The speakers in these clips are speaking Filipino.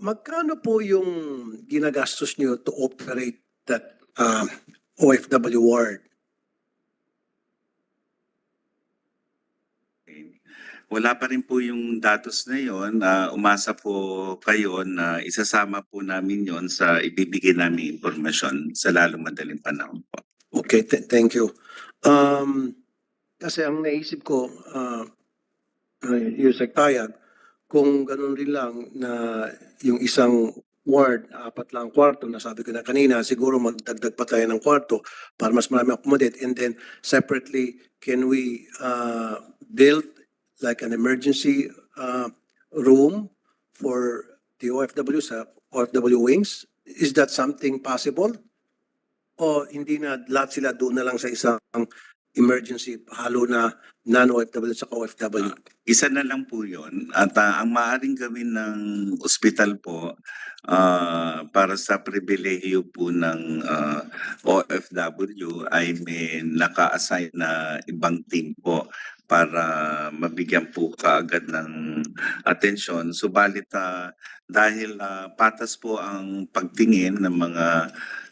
magkano po yung ginagastos niyo to operate that uh, OFW ward? Wala pa rin po yung datos na yon. Ah, umasa po kayo na isasama po namin yon sa ibibigay namin impormasyon sa lalong madaling panahon po. Okay, th- thank you. Um, kasi ang naisip ko, uh, uh, Yusek Tayag, kung ganun rin lang na yung isang ward, apat lang ang kwarto, nasabi ko na kanina, siguro magdagdag pa tayo ng kwarto para mas marami accommodate. And then separately, can we uh, build like an emergency uh, room for the OFW sa OFW wings? Is that something possible? O hindi na lahat sila doon na lang sa isang emergency, halo na non-OFW sa OFW? Isa na lang po yon at ah, ang maaaring gawin ng ospital po ah, para sa pribilehiyo po ng ah, OFW ay may naka-assign na ibang team po para mabigyan po kaagad ng atensyon. Subalit ah, dahil ah, patas po ang pagtingin ng mga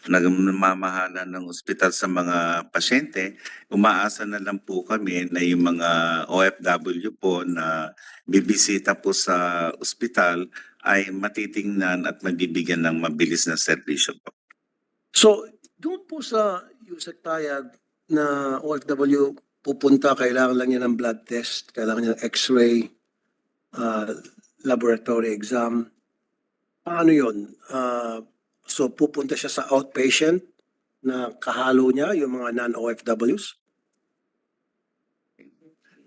nagmamahala ng ospital sa mga pasyente, umaasa na lang po kami na yung mga OFW po na bibisita po sa ospital ay matitingnan at mabibigyan ng mabilis na serbisyo po. So, doon po sa Yusek Tayag na OFW pupunta, kailangan lang niya ng blood test, kailangan niya ng x-ray, uh, laboratory exam. Paano yun? Uh, so, pupunta siya sa outpatient na kahalo niya, yung mga non-OFWs?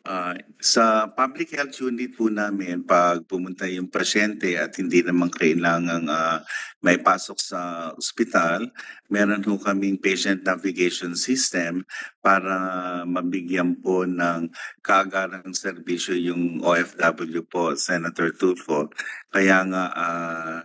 Ah, sa public health unit po namin, pag pumunta yung pasyente at hindi naman kailangang ah, may pasok sa ospital, meron ho kaming patient navigation system para mabigyan po ng kaagarang serbisyo yung OFW po, Senator Tulfo. Kaya nga ah,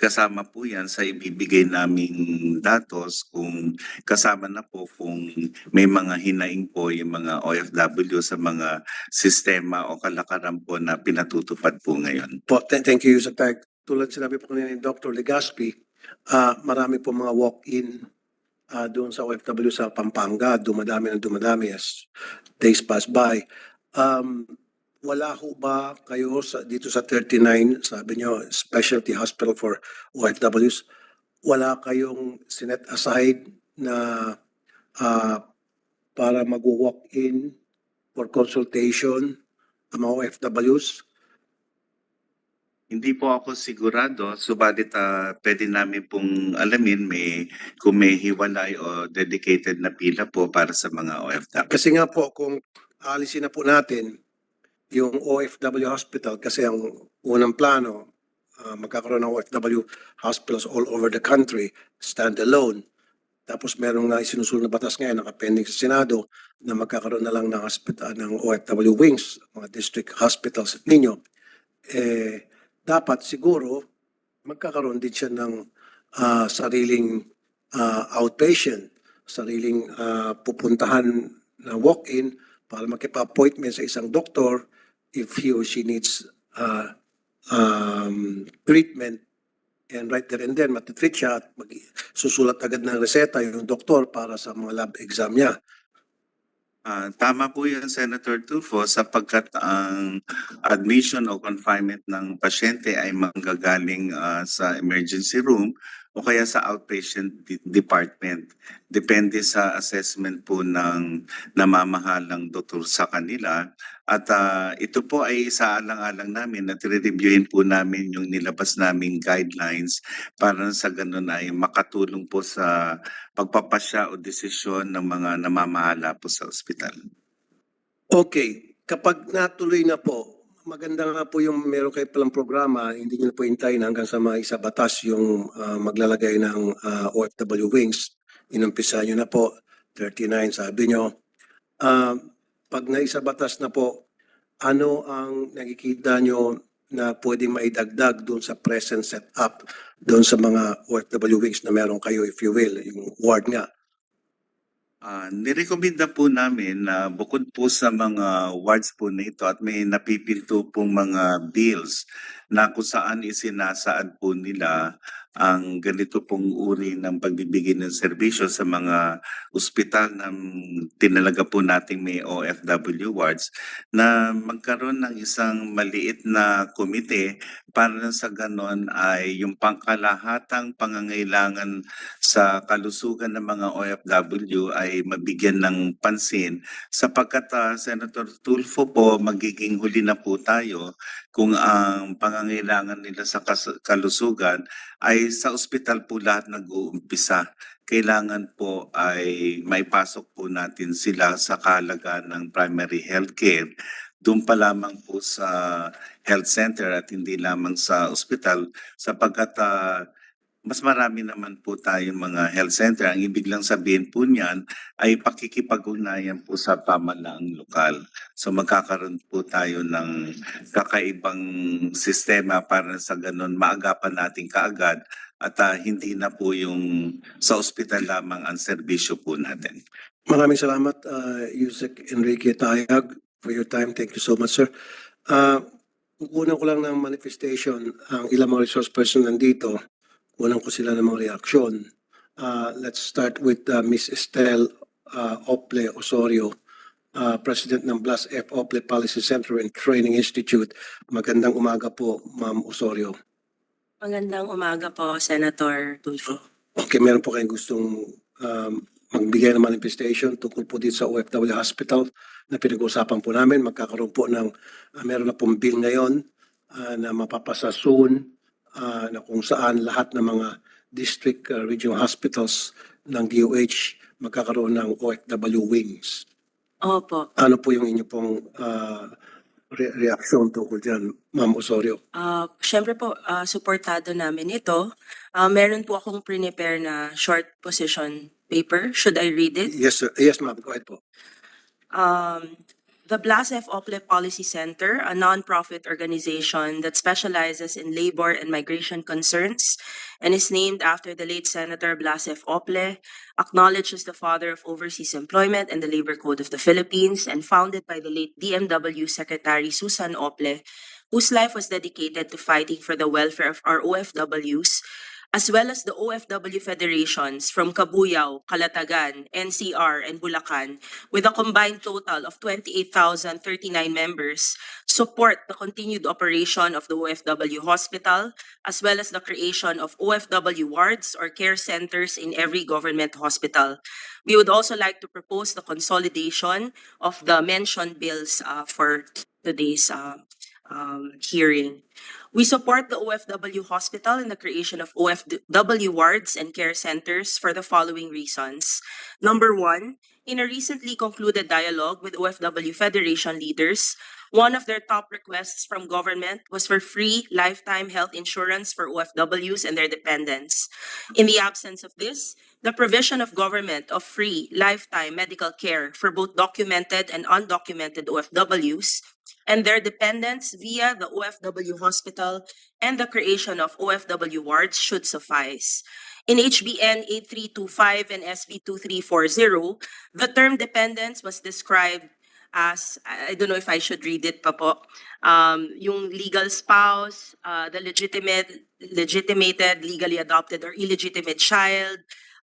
kasama po yan sa ibibigay naming datos kung kasama na po kung may mga hinaing po yung mga OFW sa mga sistema o kalakaran po na pinatutupad po ngayon. Po, th- thank you, Yusek Tayag. Tulad sinabi po kanina ni Dr. Legaspi, ah, marami po mga walk-in ah, doon sa OFW sa Pampanga, dumadami ng dumadami as days pass by. Um, wala ho ba kayo sa, dito sa 39, sabi nyo, specialty hospital for OFWs, wala kayong sinet aside na ah, para mag-walk-in for consultation ang mga OFWs? Hindi po ako sigurado, subalit ah, pwede namin pong alamin may, kung may hiwalay o dedicated na pila po para sa mga OFW. Kasi nga po, kung alisin na po natin yung OFW hospital, kasi ang unang plano, ah, magkakaroon ng OFW hospitals all over the country, standalone. Tapos merong na isinusunod na batas ngayon, nakapending sa Senado, na magkakaroon na lang ng, hospital, ng OFW wings, mga district hospitals ninyo. Eh, dapat siguro, magkakaroon din siya ng ah, sariling ah, outpatient, sariling ah, pupuntahan na walk-in para makipa-appointment sa isang doktor if he or she needs uh, um, treatment and right there and then matitreat siya at mag- susulat agad ng reseta yung doktor para sa mga lab exam niya. Ah, tama po yun, Senator Tulfo, sapagkat ang admission o confinement ng pasyente ay manggagaling ah, sa emergency room o kaya sa outpatient de- department. Depende sa assessment po ng namamahalang doktor sa kanila. At ah, ito po ay isaalang-alang namin at re-reviewin po namin yung nilabas naming guidelines para sa ganun ay makatulong po sa pagpapasya o desisyon ng mga namamahala po sa ospital. Okay, kapag natuloy na po, maganda nga po yung meron kayo palang programa, hindi nyo po hintayin hanggang sa mga isa batas yung ah, maglalagay ng ah, OFW wings. Inumpisa nyo na po, 39 sabi nyo. Ah, pag naisa batas na po, ano ang nakikita nyo na pwedeng maidagdag doon sa present setup doon sa mga OFW wings na meron kayo if you will, yung ward nga. Ah, nirekomenda po namin na bukod po sa mga wards po na ito at may napipinto pong mga bills na kung saan isinasaad po nila ang ganito pong uri ng pagbibigay ng serbisyo sa mga ospital na tinalaga po nating may OFW wards na magkaroon ng isang maliit na komite para sa ganon ay yung pangkalahatang pangangailangan sa kalusugan ng mga OFW ay mabigyan ng pansin sapagkat ah, Senator Tulfo po magiging huli na po tayo kung ang pangangailangan nila sa kalusugan ay sa ospital po lahat nag-uumpisa. Kailangan po ay maipasok po natin sila sa kalaga ng primary health care. Doon pa lamang po sa health center at hindi lamang sa ospital sapagkat ah, mas marami naman po tayong mga health center. Ang ibig lang sabihin po niyan ay pakikipag-ugnayan po sa pamalaang lokal. So magkakaroon po tayo ng kakaibang sistema para sa ganun maagapan natin kaagad at ah, hindi na po yung sa ospital lamang ang serbisyo po natin. Maraming salamat, uh, Yusek Enrique Tayag, for your time. Thank you so much, sir. Uh, kukunan ko lang ng manifestation ang ilang mga resource person nandito. Kunan ko sila ng mga reaksyon. Uh, let's start with uh, Miss Estelle uh, Ople Osorio, uh, President ng BLAS F. Ople Policy Center and Training Institute. Magandang umaga po, Ma'am Osorio. Magandang umaga po, Senator Tulfo. Okay, meron po kayong gustong um, magbigay ng manifestation tungkol po dito sa OFW Hospital na pinag-uusapan po namin. Magkakaroon po ng, ah, meron na pong bill ngayon ah, na mapapasa soon ah, na kung saan lahat ng mga district ah, regional hospitals ng DOH magkakaroon ng OFW wings. Opo. Ano po yung inyo pong ah, re- reaksyon tungkol dyan, Ma'am Osorio? Uh, Siyempre po, ah, suportado namin ito. Ah, meron po akong prepare na short position paper. Should I read it? Yes, sir. Yes, ma'am. Go ahead po. Um, the BLASF OPLE Policy Center, a nonprofit organization that specializes in labor and migration concerns and is named after the late Senator Blasef Ople, acknowledges the father of overseas employment and the Labor Code of the Philippines, and founded by the late DMW Secretary Susan Ople, whose life was dedicated to fighting for the welfare of our OFWs as well as the OFW federations from Cabuyao, Calatagan, NCR, and Bulacan, with a combined total of 28,039 members, support the continued operation of the OFW hospital, as well as the creation of OFW wards or care centers in every government hospital. We would also like to propose the consolidation of the mentioned bills uh, for today's uh, um, hearing. We support the OFW hospital in the creation of OFW wards and care centers for the following reasons. Number one, in a recently concluded dialogue with OFW Federation leaders, one of their top requests from government was for free lifetime health insurance for OFWs and their dependents. In the absence of this, the provision of government of free lifetime medical care for both documented and undocumented OFWs and their dependents via the OFW hospital and the creation of OFW wards should suffice. In HBN 8325 and SB 2340, the term dependents was described as, I don't know if I should read it pa po, um, yung legal spouse, uh, the legitimate, legitimated, legally adopted or illegitimate child,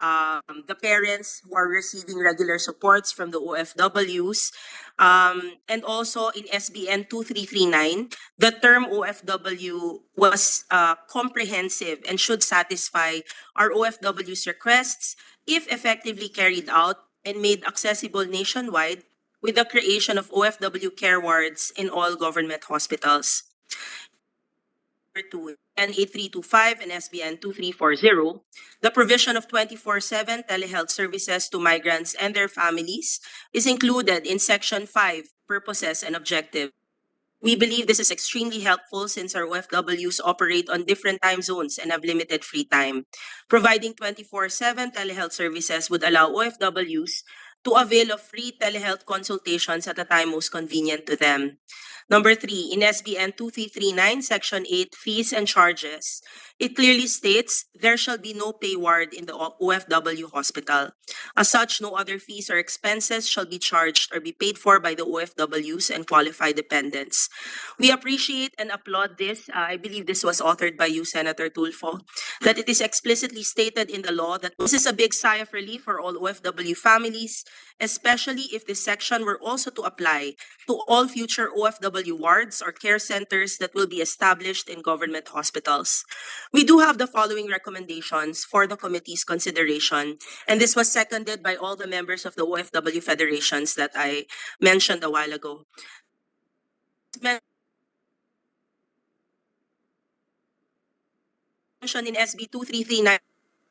um, the parents who are receiving regular supports from the OFWs, um, and also in SBN 2339, the term OFW was uh, comprehensive and should satisfy our OFW's requests if effectively carried out and made accessible nationwide with the creation of OFW care wards in all government hospitals. Number two, N 8325 and SBN 2340, the provision of 24/7 telehealth services to migrants and their families is included in Section 5, Purposes and Objective. We believe this is extremely helpful since our OFWs operate on different time zones and have limited free time. Providing 24/7 telehealth services would allow OFWs to avail of free telehealth consultations at a time most convenient to them. Number three, in SBN 2339, Section 8, Fees and Charges, it clearly states there shall be no pay ward in the OFW hospital. As such, no other fees or expenses shall be charged or be paid for by the OFWs and qualified dependents. We appreciate and applaud this. Uh, I believe this was authored by you, Senator Tulfo, that it is explicitly stated in the law that this is a big sigh of relief for all OFW families, especially if this section were also to apply to all future OFW wards or care centers that will be established in government hospitals. We do have the following recommendations for the committee's consideration, and this was seconded by all the members of the OFW federations that I mentioned a while ago. Mentioned in SB 2339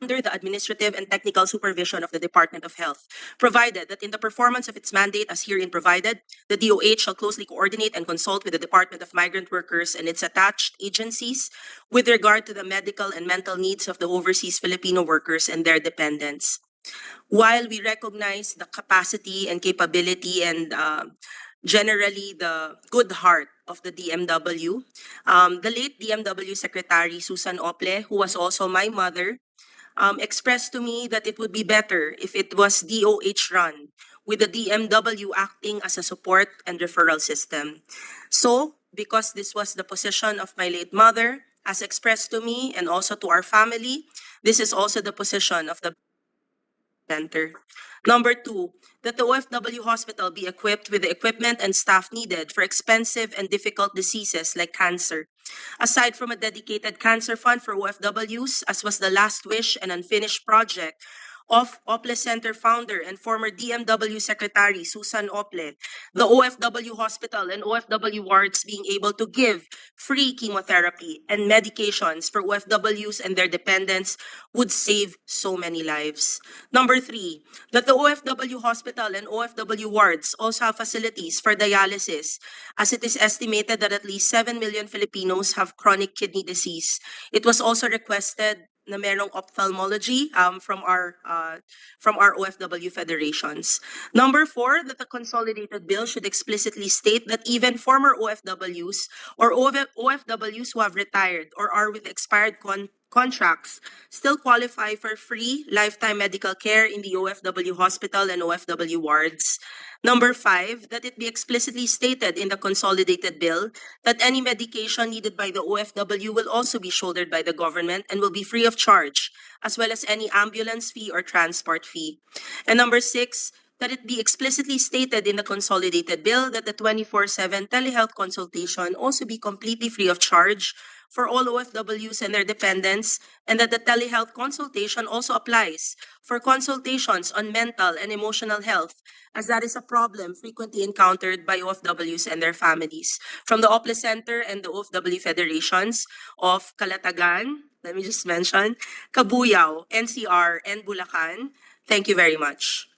under the administrative and technical supervision of the Department of Health, provided that in the performance of its mandate as herein provided, the DOH shall closely coordinate and consult with the Department of Migrant Workers and its attached agencies with regard to the medical and mental needs of the overseas Filipino workers and their dependents. While we recognize the capacity and capability and uh, generally the good heart of the DMW, um, the late DMW Secretary Susan Ople, who was also my mother, um, expressed to me that it would be better if it was DOH run, with the DMW acting as a support and referral system. So, because this was the position of my late mother, as expressed to me and also to our family, this is also the position of the center. Number two, that the OFW hospital be equipped with the equipment and staff needed for expensive and difficult diseases like cancer. Aside from a dedicated cancer fund for OFWs, as was the last wish and unfinished project of Ople Center founder and former DMW Secretary Susan Ople, the OFW hospital and OFW wards being able to give free chemotherapy and medications for OFWs and their dependents would save so many lives. Number three, that the OFW hospital and OFW wards also have facilities for dialysis, as it is estimated that at least 7 million Filipinos have chronic kidney disease. It was also requested na merong ophthalmology um, from our uh, from our OFW federations. Number four, that the consolidated bill should explicitly state that even former OFWs or OF OFWs who have retired or are with expired con- contracts still qualify for free lifetime medical care in the OFW hospital and OFW wards. Number five, that it be explicitly stated in the consolidated bill that any medication needed by the OFW will also be shouldered by the government and will be free of charge, as well as any ambulance fee or transport fee. And number six, that it be explicitly stated in the consolidated bill that the twenty-four-seven telehealth consultation also be completely free of charge for all OFWs and their dependents, and that the telehealth consultation also applies for consultations on mental and emotional health, as that is a problem frequently encountered by OFWs and their families. From the OPLE Center and the OFW Federations of Calatagan, let me just mention, Cabuyao, NCR, and Bulacan, thank you very much.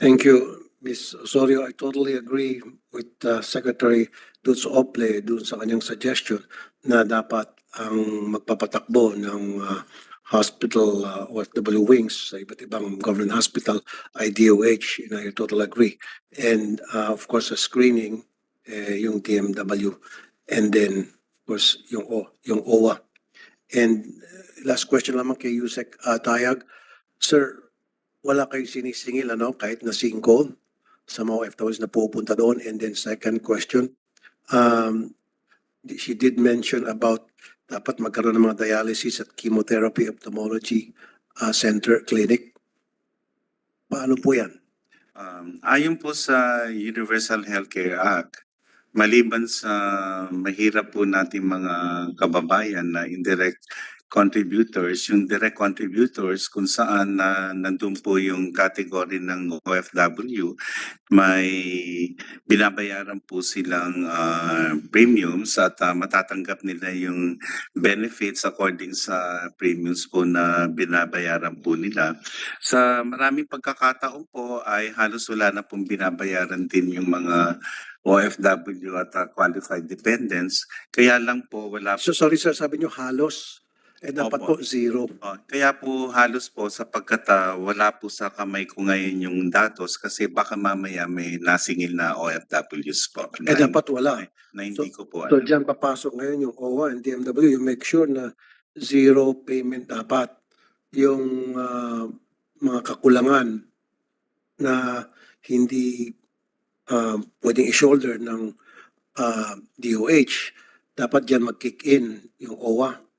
Thank you, Ms. Osorio. I totally agree with uh, Secretary Dutz Ople dun sa kanyang suggestion na dapat ang magpapatakbo ng uh, hospital uh, OFW wings sa iba't ibang government hospital ay DOH. And I totally agree. And uh, of course, sa screening, eh, yung TMW. And then, of course, yung, o, yung OWA. And uh, last question lamang kay Yusek uh, Tayag. Sir, wala kayo sinisingil ano kahit na singko sa mga OFWs na pupunta doon. And then second question um she did mention about dapat magkaroon ng mga dialysis at chemotherapy ophthalmology uh, center clinic. Paano po yan? Um, ayon po sa Universal Healthcare Act, maliban sa mahirap po nating mga kababayan na indirect contributors, yung direct contributors kung saan na nandun po yung category ng OFW, may binabayaran po silang ah, premiums at ah, matatanggap nila yung benefits according sa premiums po na binabayaran po nila. Sa maraming pagkakataon po ay halos wala na pong binabayaran din yung mga OFW at uh, qualified dependents. Kaya lang po wala so sorry sir sabi niyo halos Eh dapat Opo. po zero. Oh, kaya po halos po sapagkat ah, wala po sa kamay ko ngayon yung datos kasi baka mamaya may nasingil na OFWs po. Eh na, dapat wala. na hindi ko po So alam. dyan papasok ngayon yung OWA and DMW, you make sure na zero payment dapat yung ah, mga kakulangan na hindi ah, pwedeng i-shoulder ng ah, DOH. Dapat dyan mag-kick in yung OWA